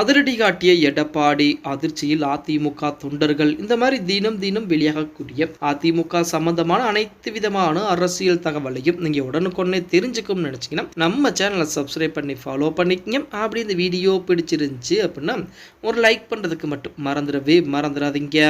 அதிரடி காட்டிய எடப்பாடி அதிர்ச்சியில் அதிமுக தொண்டர்கள். இந்த மாதிரி தினம் தினம் வெளியாகக்கூடிய அதிமுக சம்பந்தமான அனைத்து விதமான அரசியல் தகவலையும் நீங்க உடனுக்குடனே தெரிஞ்சுக்கணும்னு நினைச்சீங்கன்னா நம்ம சேனலை சப்ஸ்கிரைப் பண்ணி ஃபாலோ பண்ணிக்கங்க. அப்படி இந்த வீடியோ பிடிச்சிருந்துச்சு அப்படின்னா ஒரு லைக் பண்றதுக்கு மட்டும் மறந்துடவே மறந்துடாதீங்க.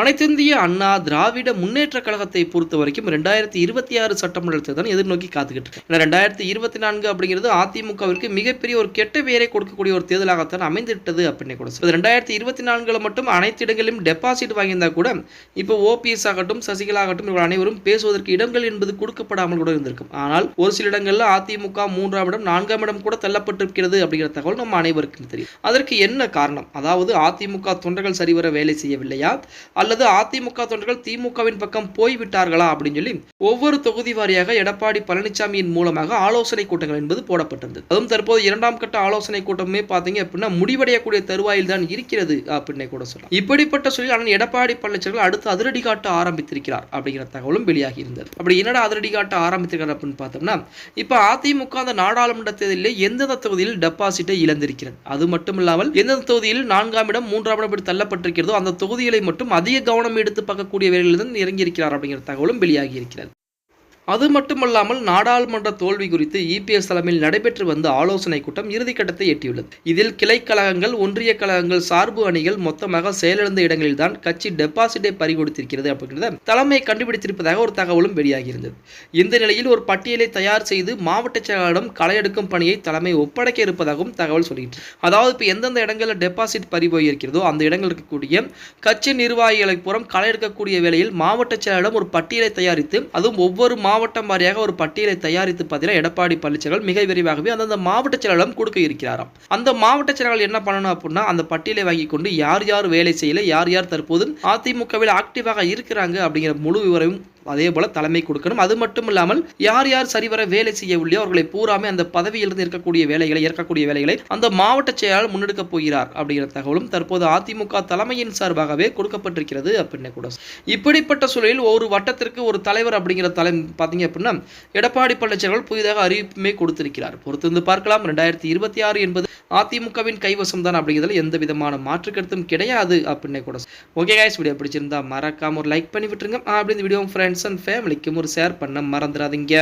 அனைத்திந்திய அண்ணா திராவிட முன்னேற்ற கழகத்தை பொறுத்த வரைக்கும் ரெண்டாயிரத்தி இருபத்தி ஆறு சட்டமன்ற தேர்தல் எதிர்நோக்கி காத்துக்கிட்டு இருக்கு. ஏன்னா ரெண்டாயிரத்தி இருபத்தி நான்கு அப்படிங்கிறது அதிமுகவிற்கு மிகப்பெரிய ஒரு கெட்ட பெயரை கொடுக்கக்கூடிய ஒரு தேர்தலாகத்தான் அமைந்துவிட்டது அப்படின்னு கூட சொல்லலாம். ரெண்டாயிரத்தி இருபத்தி நான்குல மட்டும் அனைத்து இடங்களிலும் டெபாசிட் வாங்கியிருந்தா கூட இப்போ ஓபிஎஸ் ஆகட்டும் சசிகலா ஆகட்டும் இவர்கள் அனைவரும் பேசுவதற்கு இடங்கள் என்பது கொடுக்கப்படாமல் கூட இருந்திருக்கும். ஆனால் ஒரு சில இடங்களில் அதிமுக மூன்றாம் இடம் நான்காம் இடம் கூட தள்ளப்பட்டிருக்கிறது அப்படிங்கிற தகவல் நம்ம அனைவருக்கும் தெரியும். அதற்கு என்ன காரணம்? அதாவது அதிமுக தொண்டர்கள் சரிவர வேலை செய்யவில்லையா? அல்லது அதிமுக தொண்டர்கள் திமுகவின் பக்கம் போய்விட்டார்களா அப்படின்னு சொல்லி ஒவ்வொரு தொகுதி வாரியாக எடப்பாடி பழனிசாமியின் மூலமாக ஆலோசனை கூட்டங்கள் என்பது போடப்பட்டிருந்தது. அதுவும் தற்போது இரண்டாம் கட்ட ஆலோசனை கூட்டமே பார்த்தீங்க அப்படின்னா முடிவடையக்கூடிய தருவாயில் தான் இருக்கிறது அப்படின்னு கூட சொல்லலாம். இப்படிப்பட்ட சொல்லி ஆனால் எடப்பாடி பழனிசாமி அடுத்து அதிரடி காட்ட ஆரம்பித்திருக்கிறார் அப்படிங்கிற தகவலும் வெளியாகி இருந்தது. அப்படி என்னடா அதிரடி காட்ட ஆரம்பித்திருக்கார் அப்படின்னு பார்த்தோம்னா இப்போ அதிமுக அந்த நாடாளுமன்ற தேர்தலில் எந்தெந்த தொகுதியில் டெபாசிட்டை இழந்திருக்கிறது? அது மட்டும் இல்லாமல் எந்தெந்த தொகுதியில் நான்காம் இடம் மூன்றாம் இடம் இப்படி தள்ளப்பட்டிருக்கிறதோ அந்த தொகுதிகளை மட்டும் அதிக கவனம் எடுத்து பார்க்கக்கூடிய வேலையில் தான் இறங்கியிருக்கிறார் அப்படிங்கிற தகவலும் வெளியாகி இருக்கிறது அது மட்டுமல்லாமல் நாடாளுமன்ற தோல்வி குறித்து இபிஎஸ் தலைமையில் நடைபெற்று வந்த ஆலோசனை கூட்டம் இறுதிக்கட்டத்தை எட்டியுள்ளது. இதில் கிளை கழகங்கள் ஒன்றிய கழகங்கள் சார்பு அணிகள் மொத்தமாக செயலிழந்த இடங்களில் தான் கட்சி டெபாசிட்டை பறிகொடுத்திருக்கிறது அப்படிங்கிறத தலைமை கண்டுபிடித்திருப்பதாக ஒரு தகவலும் வெளியாகியிருந்தது. இந்த நிலையில் ஒரு பட்டியலை தயார் செய்து மாவட்ட செயலாளரிடம் களையெடுக்கும் பணியை தலைமை ஒப்படைக்க இருப்பதாகவும் தகவல் சொல்லிட்டு அதாவது இப்போ எந்தெந்த இடங்களில் டெபாசிட் பறி போயிருக்கிறதோ அந்த இடங்கள் இருக்கக்கூடிய கட்சி நிர்வாகிகளை புறம் களையெடுக்கக்கூடிய வேளையில் மாவட்ட செயலாளரிடம் ஒரு பட்டியலை தயாரித்து அதுவும் ஒவ்வொரு மாவட்டம் வாரியாக ஒரு பட்டியலை தயாரித்து பார்த்தீங்கன்னா எடப்பாடி பழனிசாமி மிக விரைவாகவே அந்தந்த மாவட்ட செயலாளரும் கொடுக்க இருக்கிறாராம். அந்த மாவட்ட செயலாளர் என்ன பண்ணணும் அப்படின்னா அந்த பட்டியலை வாங்கி கொண்டு யார் யார் வேலை செய்யல யார் யார் தற்போது அதிமுகவில் ஆக்டிவாக இருக்கிறாங்க அப்படிங்கிற முழு விவரம் அதே போல தலைமை கொடுக்கணும். அது மட்டும் இல்லாமல் யார் யார் சரிவர வேலை செய்யவில்லையோ அவர்களை பூராமே அந்த பதவியிலிருந்து இருக்கக்கூடிய வேலைகளை ஏற்கக்கூடிய வேலைகளை அந்த மாவட்ட செயலாளர் முன்னெடுக்க போகிறார் அப்படிங்கிற தகவலும் தற்போது அதிமுக தலைமையின் சார்பாகவே கொடுக்கப்பட்டிருக்கிறது அப்படின்னு கூட இப்படிப்பட்ட சூழலில் ஒரு வட்டத்திற்கு ஒரு தலைவர் அப்படிங்கிற தலை பார்த்தீங்க அப்படின்னா எடப்பாடி பழனிசாமி புதிதாக அறிவிப்புமே கொடுத்திருக்கிறார். பொறுத்து வந்து பார்க்கலாம். ரெண்டாயிரத்தி இருபத்தி ஆறு என்பது அதிமுகவின் கைவசம் தான் அப்படிங்கிறதுல எந்த விதமான மாற்று கருத்தும் கிடையாது அப்படின்னு கூட ஓகே கைஸ் வீடியோ பிடிச்சிருந்தா மறக்காம ஒரு லைக் பண்ணி விட்டுருங்க. அப்படி இந்த வீடியோ ஃப்ரெண்ட்ஸ் அண்ட் ஃபேமிலிக்கும் ஒரு ஷேர் பண்ண மறந்துடாதீங்க